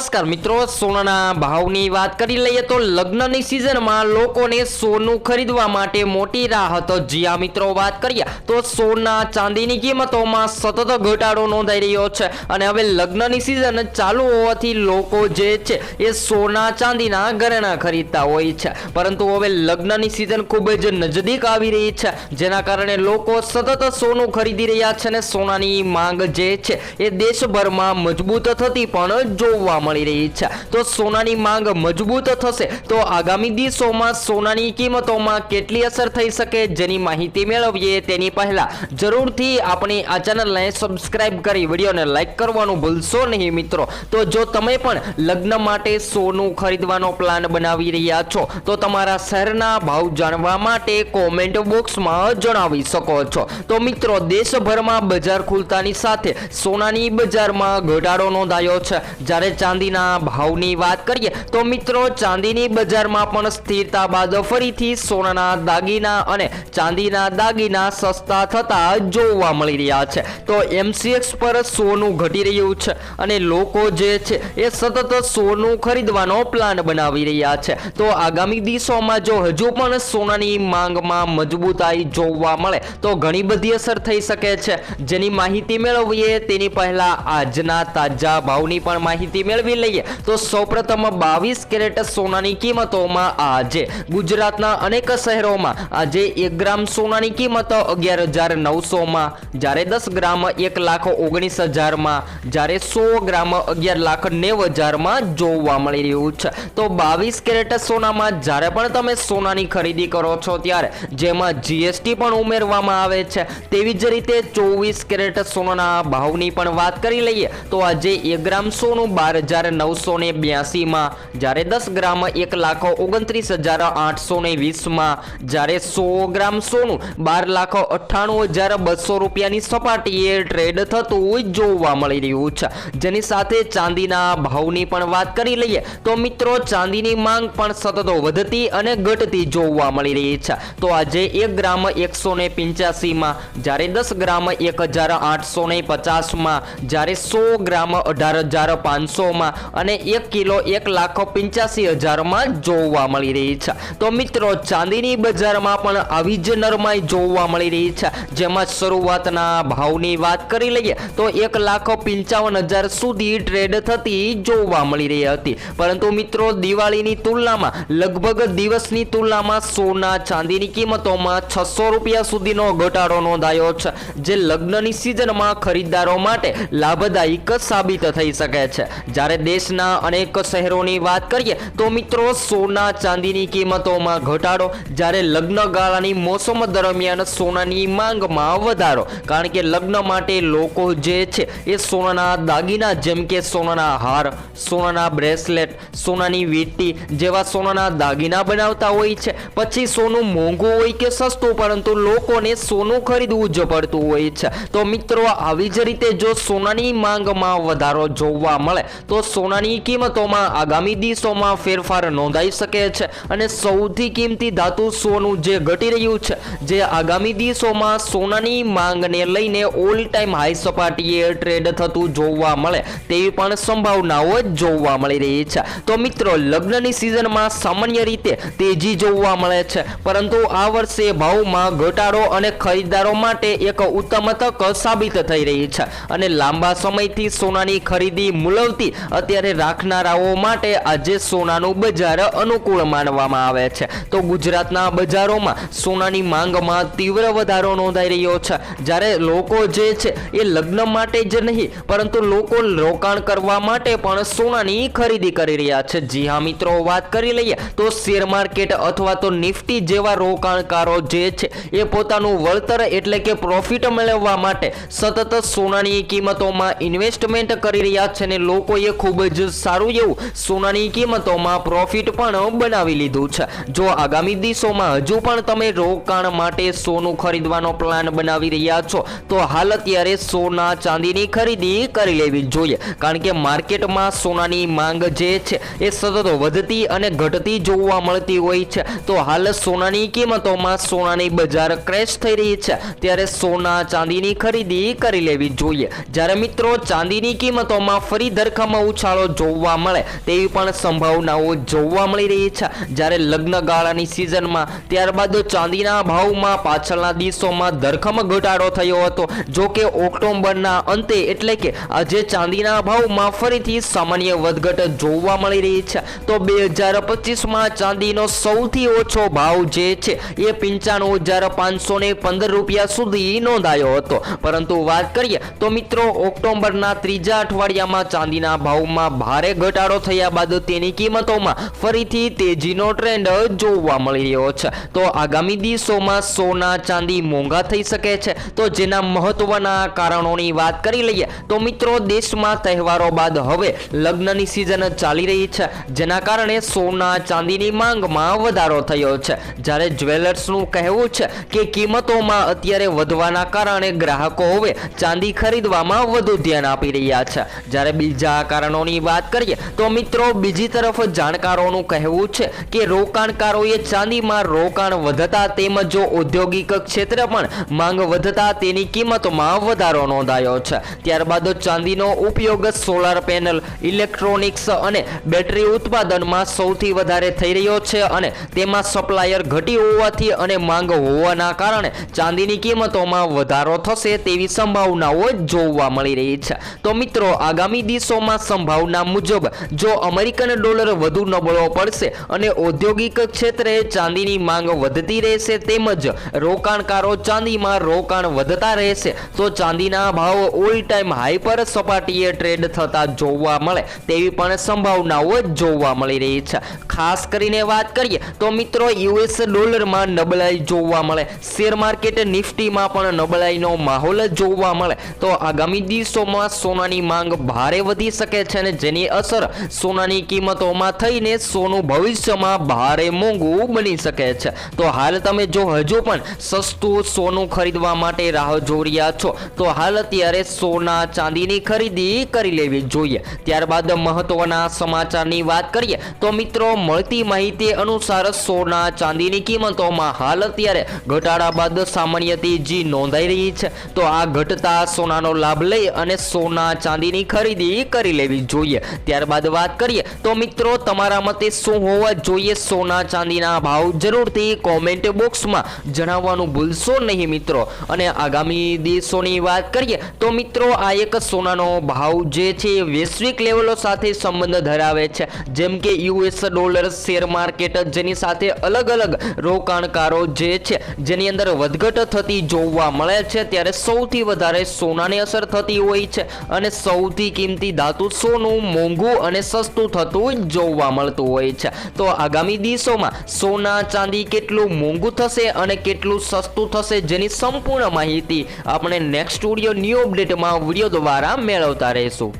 નમસ્કાર મિત્રો, સોનાના ભાવની વાત કરી લઈએ તો લગ્નની સિઝનમાં લોકોને સોનું ખરીદવા માટે મોટી રાહત જી. મિત્રો, વાત કરીએ તો સોના ચાંદીની કિંમતોમાં સતત ઘટાડો નોંધાઈ રહ્યો છે અને હવે લગ્નની સિઝન ચાલુ હોવાથી લોકો જે છે એ સોના ચાંદીના ઘરેણા ખરીદતા હોય છે. પરંતુ હવે લગ્નની સિઝન ખૂબ જ નજદીક આવી રહી છે, જેના કારણે લોકો સતત સોનું ખરીદી રહ્યા છે અને સોનાની માંગ જે છે એ દેશભરમાં મજબૂત થતી પણ જોવા મળી રહી છે. તો સોનાની માંગ મજબૂત થશે. તો આગામી દિવસોમાં સોનાની કિંમતોમાં કેટલી અસર થઈ શકે જેની માહિતી મેળવીએ તેની પહેલા જરૂરથી આપણી આ ચેનલને સબસ્ક્રાઇબ કરી વિડીયોને લાઇક કરવાનું ભૂલશો નહીં મિત્રો. તો જો તમે પણ લગ્ન માટે સોનું ખરીદવાનો પ્લાન બનાવી રહ્યા છો, તો તમારા શહેરના ભાવ જાણવા માટે કોમેન્ટ બોક્સમાં જણાવી શકો છો. તો મિત્રો, દેશભરમાં બજાર ખુલતાની સાથે સોનાની બજારમાં ઘટાડો નોંધાયો છે. જ્યારે ચાંદીના ભાવની વાત કરીએ તો મિત્રો, ચાંદીની બજારમાં પણ સ્થિરતા બાદ ફરીથી સોનાના દાગીના અને ચાંદીના દાગીના સસ્તા થતા જોવા મળી રહ્યા છે. તો એમસીએક્સ પર સોનું ઘટી રહ્યું છે અને લોકો જે છે એ સતત સોનું ખરીદવાનો પ્લાન બનાવી રહ્યા છે. તો આગામી દિવસોમાં જો હજુ પણ સોનાની માંગમાં મજબૂતાઈ જોવા મળે, તો ઘણી બધી અસર થઈ શકે છે. જેની માહિતી મેળવીએ તેની પહેલા આજના તાજા ભાવની પણ માહિતી મેળવી લઈએ. તો સૌપ્રથમ બાવીસ કેરેટ સોનાની કિંમતોમાં આજે ગુજરાતના અનેક શહેરોમાં આજે એક ગ્રામ સોનાની કિંમત અગિયાર હજાર નવસોમાં, જ્યારે દસ ગ્રામ એક લાખ ઓગણીસ હજારમાં, જ્યારે સો ગ્રામ અગિયાર લાખ નેવ હજારમાં જોવા મળી રહ્યું છે. તો બાવીસ કેરેટ સોનામાં જ્યારે પણ તમે સોનાની ખરીદી કરો છો ત્યારે જેમાં જીએસટી પણ ઉમેરવામાં આવે છે. તેવી જ રીતે ચોવીસ કેરેટ સોનાના ભાવની પણ વાત કરી લઈએ, તો આજે એક ગ્રામ સોનું બાર હજાર નવસો ને બ્યાસીમાં જ્યારે દસ ગ્રામ એક લાખ ઓગણત્રીસ હજાર આઠસો ને વીસમાં જ્યારે સો ગ્રામ સોનું બાર લાખ અઠ્ઠાણું હજાર બસો રૂપિયાની સપાટીએ ટ્રેડ થતું જોવા મળી રહ્યું છે. જેની સાથે ચાંદીના ભાવની પણ વાત કરી લઈએ, તો મિત્રો ચાંદીની માંગ પણ સતત વધતી અને ઘટતી જોવા મળી રહી છે. તો આજે એક ગ્રામ એકસો ને પિંચ્યાસીમાં, જ્યારે દસ ગ્રામ એક હજાર આઠસો ને પચાસમાં, જ્યારે સો ગ્રામ અઢાર હજાર પાંચસોમાં અને એક કિલો એક લાખ પંચ્યાસી હજારમાં જોવા મળી રહી છે. તો મિત્રો, ચાંદીની બજારમાં પણ આવી જ નરમાઈ જોવા મળી રહી છે. જેમાં શરૂઆતના ભાવની વાત કરી લઈએ, તો એક લાખ પંચાવન હજાર સુધી ટ્રેડ થતી જોવા મળી રહી હતી. પરંતુ મિત્રો, દિવાળીની તુલનામાં, લગભગ દિવસની તુલનામાં સોના ચાંદીની કિંમતોમાં છસો રૂપિયા સુધીનો ઘટાડો નોંધાયો છે, જે લગ્નની સિઝનમાં ખરીદદારો માટે લાભદાયક સાબિત થઈ શકે છે. જ્યારે દેશના અનેક શહેરોની વાત કરીએ તો મિત્રો, સોના ચાંદીની કિંમતોમાં ઘટાડો. જ્યારે લગ્ન ગાળાની મોસમ દરમિયાન સોનાની માંગમાં વધારો. કારણ કે લગ્ન માટે લોકો જે છે, એ સોનાના દાગીના, જેમ કે સોનાના હાર, સોનાના બ્રેસલેટ, સોનાની વીંટી જેવા સોનાના દાગીના બનાવતા હોય છે. પછી સોનું મોંઘું હોય કે સસ્તું, પરંતુ લોકોને સોનું ખરીદવું જ પડતું હોય છે. તો મિત્રો, આવી જ રીતે જો સોનાની માંગમાં વધારો જોવા મળે, તો સોનાની કિંમતોમાં આગામી દિવસોમાં ફેરફાર નોંધાઈ શકે છે અને સૌથી કિંમતી ધાતુ સોનું જે ઘટી રહ્યું છે, જે આગામી દિવસોમાં સોનાની માંગને લઈને ઓલ ટાઈમ હાઈ સપાટીએ ટ્રેડ થતું જોવા મળે તેવી પણ સંભાવનાઓ જોવા મળી રહી છે. તો મિત્રો, લગ્નની સિઝનમાં સામાન્ય રીતે તેજી જોવા મળે છે, પરંતુ આ વર્ષે ભાવમાં ઘટાડો અને ખરીદદારો માટે એક ઉત્તમ તક સાબિત થઈ રહી છે અને લાંબા સમયથી સોનાની ખરીદી મુલવતી અત્યારે રાખનારાઓ માટે આજે સોનાનું બજાર અનુકૂળ માનવામાં આવે છે. તો ગુજરાતના બજારોમાં સોનાની માંગમાં તીવ્ર વધારો નોંધાઈ રહ્યો છે. જ્યારે લોકો જે છે એ લગ્ન માટે જ નહીં, પરંતુ લોકો રોકાણ કરવા માટે પણ સોનાની ખરીદી કરી રહ્યા છે. જી હા, મિત્રો, વાત કરી લઈએ તો શેર માર્કેટ અથવા તો નિફ્ટી જેવા રોકાણકારો જે છે એ પોતાનું વળતર એટલે કે પ્રોફિટ મેળવવા માટે સતત સોનાની કિંમતોમાં ઇન્વેસ્ટમેન્ટ કરી રહ્યા છે અને લોકોએ ખૂબ જ સારું એવું સોનાની કિંમતોમાં પ્રોફિટ પણ બનાવી લીધું છે. જો આગામી દિવસોમાં હજુ પણ તમે રોકાણ માટે સોનું ખરીદવાનો પ્લાન બનાવી રહ્યા છો, તો હાલ અત્યારે સોના ચાંદીની ખરીદી કરી લેવી જોઈએ. કારણ કે માર્કેટમાં સોનાની માંગ જે છે, એ સતત વધતી અને ઘટતી જોવા મળતી હોય છે. તો હાલ સોનાની કિંમતોમાં સોનાની બજાર ક્રેશ થઈ રહી છે. ત્યારે સોના ચાંદીની ખરીદી કરી લેવી જોઈએ. જ્યારે મિત્રો, ચાંદીની કિંમતોમાં ફરી ધરખમ ઉછાળો જોવા મળે તેવી પણ સંભાવનાઓ જોવા મળી રહી છે. જ્યારે લગ્ન ગાળાની સિઝનમાં ત્યારબાદ ચાંદીના ભાવમાં પાછળના દિવસોમાં ધરખમ ઘટાડો થયો હતો. જો કે ઓક્ટોબરના અંતે એટલે કે આજે ચાંદીના ભાવમાં ફરીથી સામાન્ય વધઘટ જોવા મળી રહી છે. તો બે હજાર પચીસમાં ચાંદીનો સૌથી ઓછો ભાવ જે છે એ પંચાણું હજાર પાંચસો ને પંદર રૂપિયા સુધી નોંધાયો હતો. પરંતુ વાત કરીએ તો મિત્રો, ઓક્ટોબરના ત્રીજા અઠવાડિયામાં ચાંદીના ભાવમાં ભારે ઘટાડો થયા બાદ તેની કિંમતોમાં ફરીથી તેજીનો ટ્રેન્ડ જોવા મળી રહ્યો છે. તો આગામી દિવસોમાં સોના, ચાંદી મોંઘા થઈ શકે છે. તો જેના મહત્વના કારણોની વાત કરી લઈએ, તો મિત્રો દેશમાં તહેવારો બાદ હવે લગ્નની સિઝન ચાલી રહી છે, જેના કારણે સોના, ચાંદીની માંગમાં વધારો થયો છે. જ્યારે જ્વેલર્સનું કહેવું છે કે કિંમતોમાં અત્યારે વધવાના કારણે ગ્રાહકો હવે ચાંદી ખરીદવામાં વધુ ધ્યાન આપી રહ્યા છે. જ્યારે બીજા કારણોની વાત કરીએ તો મિત્રો બીજી તરફ જાણકારોનું કહેવું છે કે રોકાણકારોએ ચાંદીમાં રોકાણ વધતા તેમજ ઔદ્યોગિક ક્ષેત્ર પણ માંગ વધતા તેની કિંમતમાં વધારો નોંધાયો છે. ત્યારબાદ ચાંદીનો ઉપયોગ સોલાર પેનલ, ઇલેક્ટ્રોનિક્સ અને બેટરી ઉત્પાદનમાં સૌથી વધારે થઈ રહ્યો છે અને તેમાં સપ્લાયર ઘટી હોવાથી અને માંગ હોવાના કારણે ચાંદીની કિંમતોમાં વધારો થશે તેવી સંભાવનાઓ જોવા મળી રહી છે. તો મિત્રો આગામી દિવસોમાં સંભાવના મુજબ જો અમેરિકન ડોલર વધુ નબળો પડશે અને ઔદ્યોગિક ક્ષેત્રે ચાંદીની માંગ વધતી રહેશે તેમજ રોકાણકારો ચાંદીમાં રોકાણ વધતા રહેશે, તો ચાંદીના ભાવ ઓલ ટાઈમ હાઈ પર સપાટીએ ટ્રેડ થતા જોવા મળે તેવી પણ સંભાવનાઓ જોવા મળી રહી છે. ખાસ કરીને વાત કરીએ તો મિત્રો યુએસ ડોલરમાં નબળાઈ જોવા મળે, શેર માર્કેટ નિફ્ટીમાં પણ નબળાઈનો માહોલ જોવા મળે, તો આગામી દિવસોમાં સોનાની માંગ ભારે વધી શકે છે અને જેની અસર સોનાની કિંમતોમાં થઈને સોનું ભવિષ્યમાં ભારે મોંઘું બની શકે છે. તો હાલ તમે જો હજુ પણ સસ્તું સોનું ખરીદવા માટે રાહ જોઈ છો, તો હાલ અત્યારે સોના ચાંદીની ખરીદી કરી લેવી જોઈએ. ત્યારબાદ મહત્વના સમાચારની વાત કરીએ, તો મિત્રો મળતી માહિતી અનુસાર સોના ચાંદીની કિંમતોમાં હાલ અત્યારે ઘટાડા બાદ સામાન્ય તેજી નોંધાઈ રહી છે. તો આ ઘટતા સોનાનો લાભ લઈ અને સોના ચાંદીની ખરીદી કરી લેવી જોઈએ. ત્યારબાદ વાત કરીએ તો મિત્રો તમારા મતે શું હોવા જોઈએ? સોના ચાંદીના ભાવ જરૂરથી કોમેન્ટ બોક્સમાં જણાવવાનું ભૂલશો નહીં મિત્રો. અને આગામી દિવસોની વાત કરીએ તો મિત્રો આ એક સોનાનો ભાવ જે છે વૈશ્વિક લેવલો સાથે સંબંધ ધરાવે છે. જેમ કે યુએસ ડોલર શેર માર્કેટ જેની સાથે અલગ અલગ રોકાણકારો જે છે જેની અંદર વધઘટ થતી જોવા મળે છે. ત્યારે સૌથી વધારે સોનાની અસર થતી હોય છે અને સૌથી કિંમતી ધાતુ સોનું, મોંઘું અને સસ્તું થતું જોવા મળતું હોય છે. તો આગામી દિવસોમાં સોના, ચાંદી કેટલું મોંઘું થશે અને કેટલું સસ્તું થશે જેની સંપૂર્ણ માહિતી આપણે નેક્સ્ટ સ્ટુડિયો ન્યૂ અપડેટમાં વીડિયો દ્વારા મેળવતા રહીશું.